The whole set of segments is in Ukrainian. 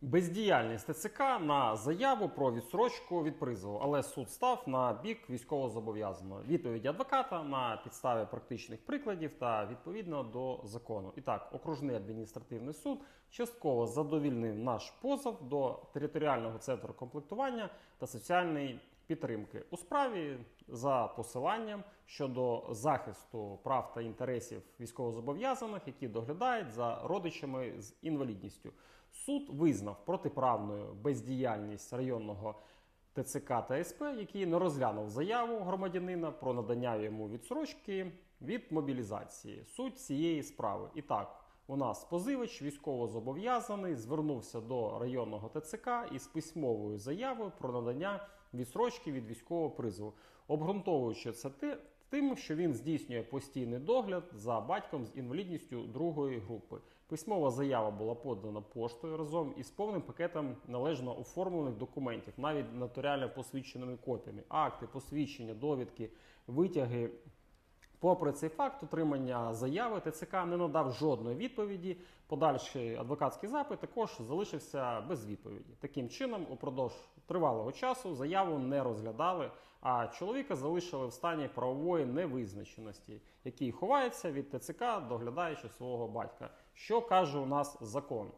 Бездіяльність ТЦК на заяву про відсрочку від призову, але суд став на бік військовозобов'язаного. Відповіді адвоката на підставі практичних прикладів та відповідно до закону. І так, окружний адміністративний суд частково задовільнив наш позов до територіального центру комплектування та соціальної підтримки у справі за посиланням щодо захисту прав та інтересів військовозобов'язаних, які доглядають за родичами з інвалідністю. Суд визнав протиправною бездіяльність районного ТЦК та СП, який не розглянув заяву громадянина про надання йому відсрочки від мобілізації. Суть цієї справи. І так, у нас позивач військовозобов'язаний звернувся до районного ТЦК із письмовою заявою про надання відсрочки від військового призову, обґрунтовуючи це. Тим, що він здійснює постійний догляд за батьком з інвалідністю другої групи. Письмова заява була подана поштою разом із повним пакетом належно оформлених документів, навіть нотаріально посвідченими копіями, акти, посвідчення, довідки, витяги. Попри цей факт отримання заяви ТЦК не надав жодної відповіді. Подальший адвокатський запит також залишився без відповіді. Таким чином, упродовж тривалого часу заяву не розглядали, а чоловіка залишили в стані правової невизначеності, який ховається від ТЦК, доглядаючи свого батька. Що каже у нас закон?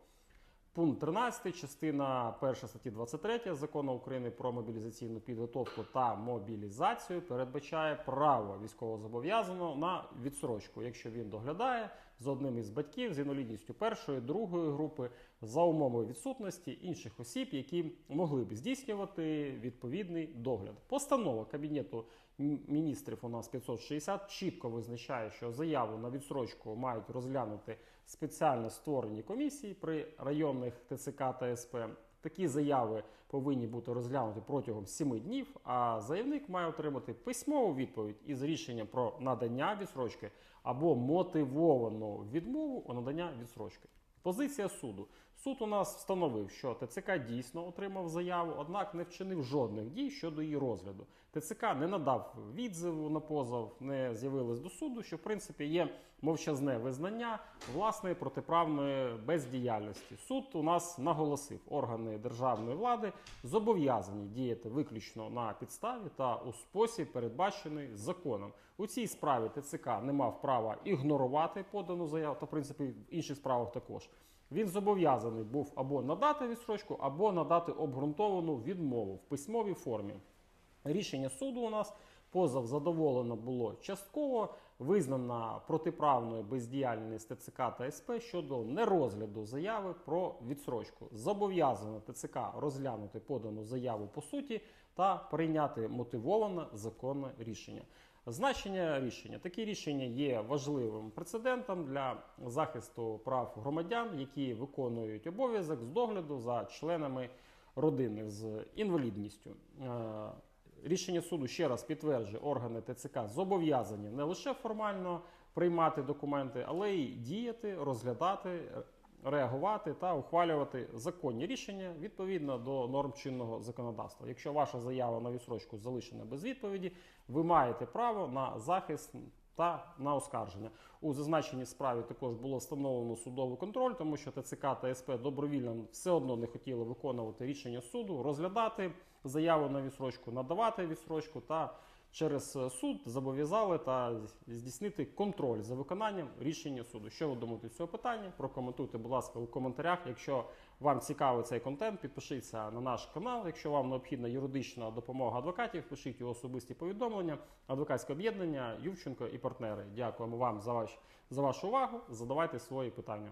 Пункт 13, частина 1 статті 23 закону України про мобілізаційну підготовку та мобілізацію передбачає право військовозобов'язаного на відсрочку, якщо він доглядає з одним із батьків з інвалідністю першої, другої групи за умови відсутності інших осіб, які могли б здійснювати відповідний догляд. Постанова кабінету міністрів у нас 560 чітко визначає, що заяву на відсрочку мають розглянути спеціально створені комісії при районних ТЦК та СП. Такі заяви повинні бути розглянуті протягом 7 днів, а заявник має отримати письмову відповідь із рішенням про надання відсрочки або мотивовану відмову у надання відсрочки. Позиція суду. Суд у нас встановив, що ТЦК дійсно отримав заяву, однак не вчинив жодних дій щодо її розгляду. ТЦК не надав відзиву на позов, не з'явилось до суду, що в принципі є мовчазне визнання власної протиправної бездіяльності. Суд у нас наголосив, органи державної влади зобов'язані діяти виключно на підставі та у спосіб, передбачений законом. У цій справі ТЦК не мав права ігнорувати подану заяву, та в принципі в інших справах також. Він зобов'язаний був або надати відстрочку, або надати обґрунтовану відмову в письмовій формі. Рішення суду у нас позов задоволено було частково, визнана протиправною бездіяльність ТЦК та СП щодо нерозгляду заяви про відсрочку. Зобов'язано ТЦК розглянути подану заяву по суті та прийняти мотивоване законне рішення. Значення рішення такі рішення є важливим прецедентом для захисту прав громадян, які виконують обов'язок з догляду за членами родини з інвалідністю. Рішення суду ще раз підтверджує, органи ТЦК зобов'язані не лише формально приймати документи, але й діяти, розглядати, реагувати та ухвалювати законні рішення відповідно до норм чинного законодавства. Якщо ваша заява на відсрочку залишена без відповіді, ви маєте право на захист. Та на оскарження у зазначеній справі також було встановлено судовий контроль, тому що ТЦК та СП добровільно все одно не хотіли виконувати рішення суду, розглядати заяву на відсрочку, надавати відсрочку та через суд зобов'язали та здійснити контроль за виконанням рішення суду. Що ви думаєте з цього питання? Прокоментуйте, будь ласка, у коментарях. Якщо вам цікавий цей контент, підпишіться на наш канал. Якщо вам необхідна юридична допомога адвокатів, пишіть у особисті повідомлення. Адвокатське об'єднання Ювченко і партнери. Дякуємо вам за ваш за вашу увагу. Задавайте свої питання.